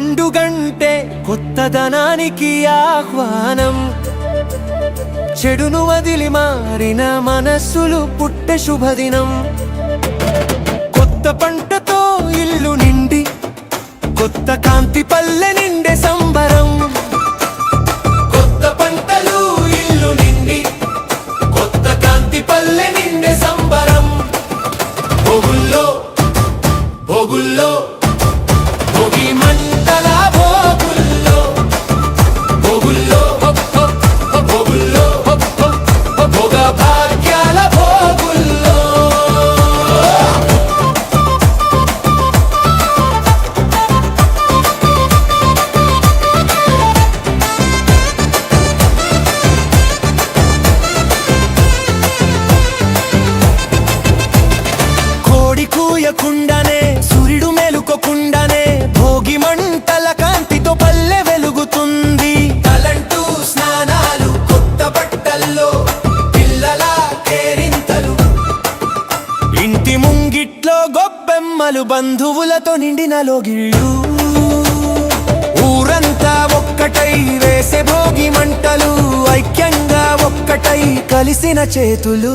పండుగంటే కొత్తదనానికి ఆహ్వానం. చెడును వదిలి మారిన మనస్సులు పుట్టే శుభదినం. కొత్త పంటతో ఇల్లు నిండి కొత్త కాంతి పల్లె నిండే ప్రేమతో నిండిన లోగిళ్ళు. ఊరంతా ఒక్కటై వేసే భోగి మంటలు ఐక్యంగా ఒక్కటై కలిసిన చేతులు.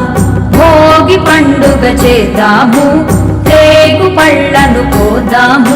చేద్దాము. తేగు పళ్ళను కోదాము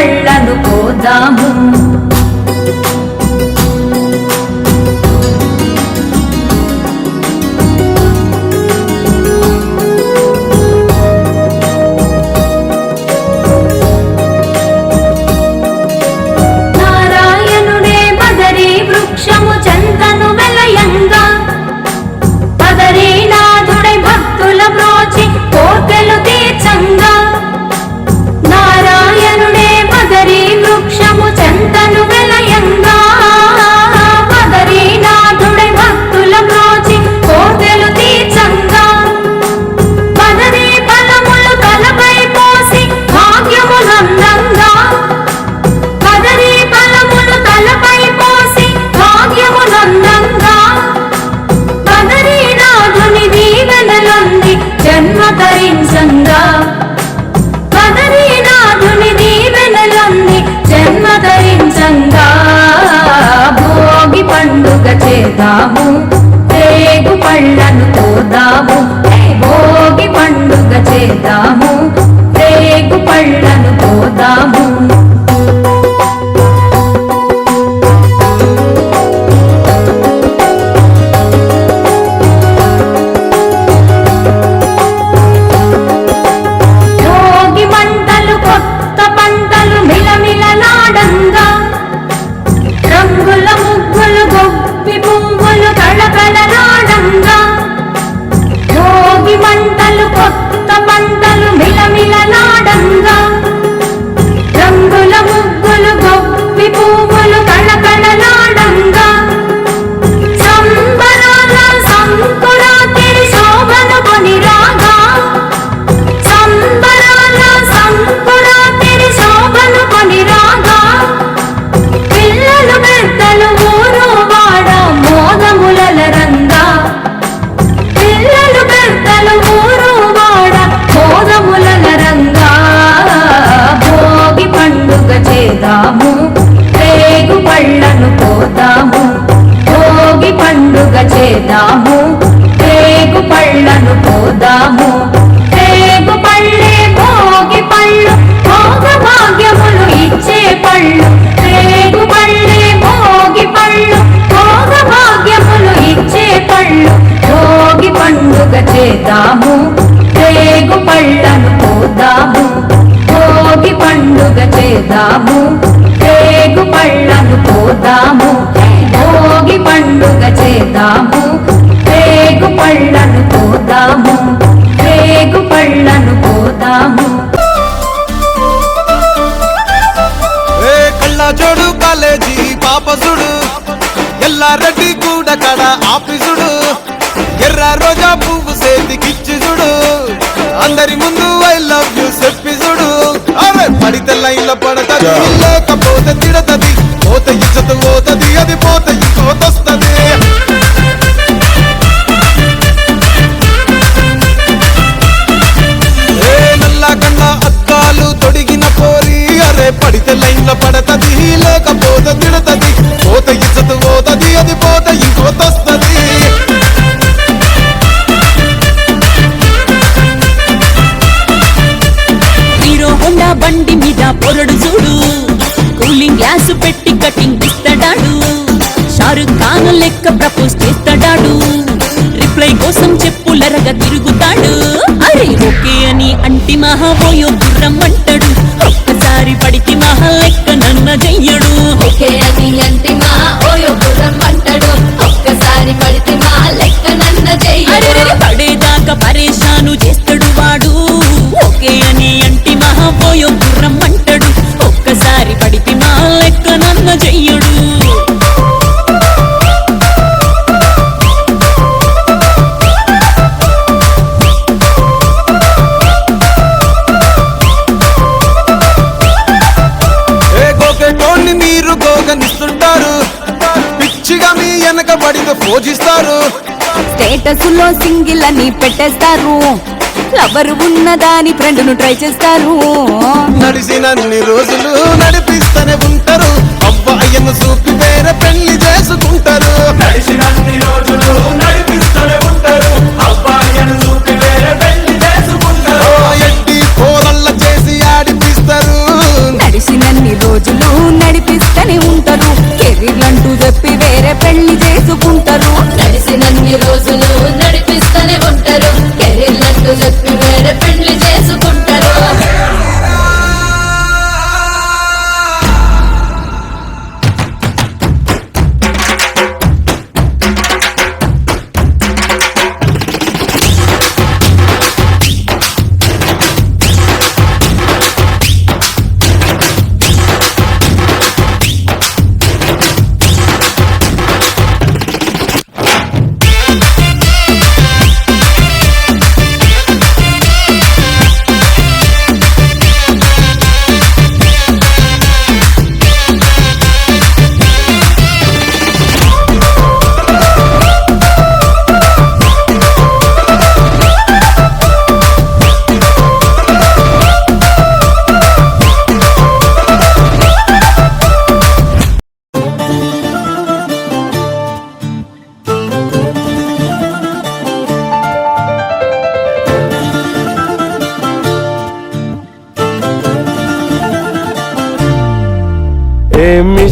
కళ్ళను పోదాము. పడతది లేకపోతే తిడతది. పోతే ఇచ్చతం పోతది పొరడు చూడు. కూలింగ్ గ్లాస్ పెట్టి కటింగ్ ఇస్తాడు షారుఖ్ ఖాన్ లెక్క ప్రపోజ్ చేస్తాడాడు. రిప్లై కోసం చెప్పులరగా తిరుగుతాడు. అరే ఓకే అని అంటి మహాబోయో గుర్రం అంటాడు ఒక్కసారి పడికి మహా లెక్క నన్న చెయ్యడు ఓకే అని అంటే స్టేటస్లో సింగిల్ అని పెట్టేస్తారు. లవర్ ఉన్నదాని ఫ్రెండ్ను ట్రై చేస్తారు. నడిచినన్ని రోజులు నడిపిస్తూనే ఉంటారు. అబ్బాయిను చూపి వేరే పెళ్ళి చేసుకుంటారు. నడిచినన్ని రోజులు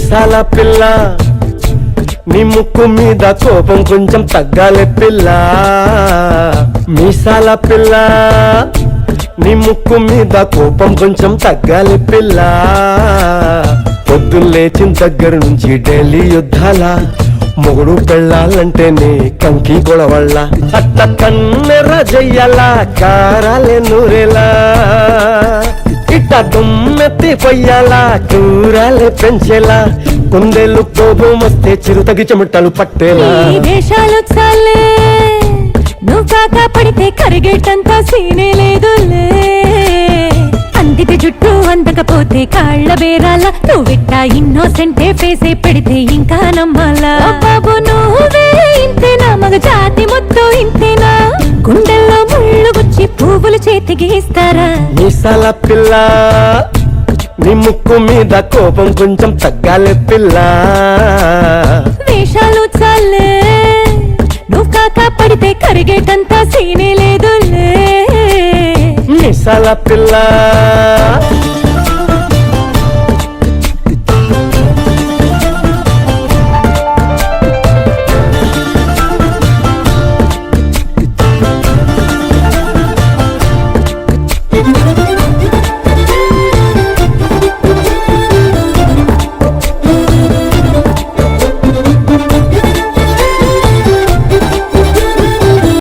మిసాల పిల్ల. నీ ముక్కు మీద కోపం కొంచెం తగ్గాలి పిల్ల. మీసాల పిల్ల. నీ ముక్కు మీద కోపం కొంచెం తగ్గాలి పిల్ల. పొద్దున్న లేచిన దగ్గర నుంచి డైలీ యుద్ధాల. మొగుడు పెళ్ళాలంటేనే కంకి గొడవళ్ళ అట్ట కన్నెర జయ్యాల కారాలే నూరేలా. ఇట్ట దుమ్మెత్తి పొయ్యాలా కూరాలే పెంచేలా కుందేలు కోపం వస్తే చిరుతగి చెమటలు పట్టేలా. దేశాలు చాలే నువ్వు కాక పడితే కరిగేటంత సీనే లేదులే. అందితే జుట్టు అందకపోతే కాళ్ళ బేరాల నువ్విట్ట ఇన్నోసెంటే ఫేసే పెడితే ఇంకా నమ్మాలా. బాబు నువ్వు ఇస్తారా మీసాల పిల్ల నీ ముక్కు మీద కోపం కొంచెం తగ్గాలి పిల్ల. వేషాలు చాలే నువ్వు కాక పడితే కరిగేటంత సీనే లేదులే. మీసాల పిల్ల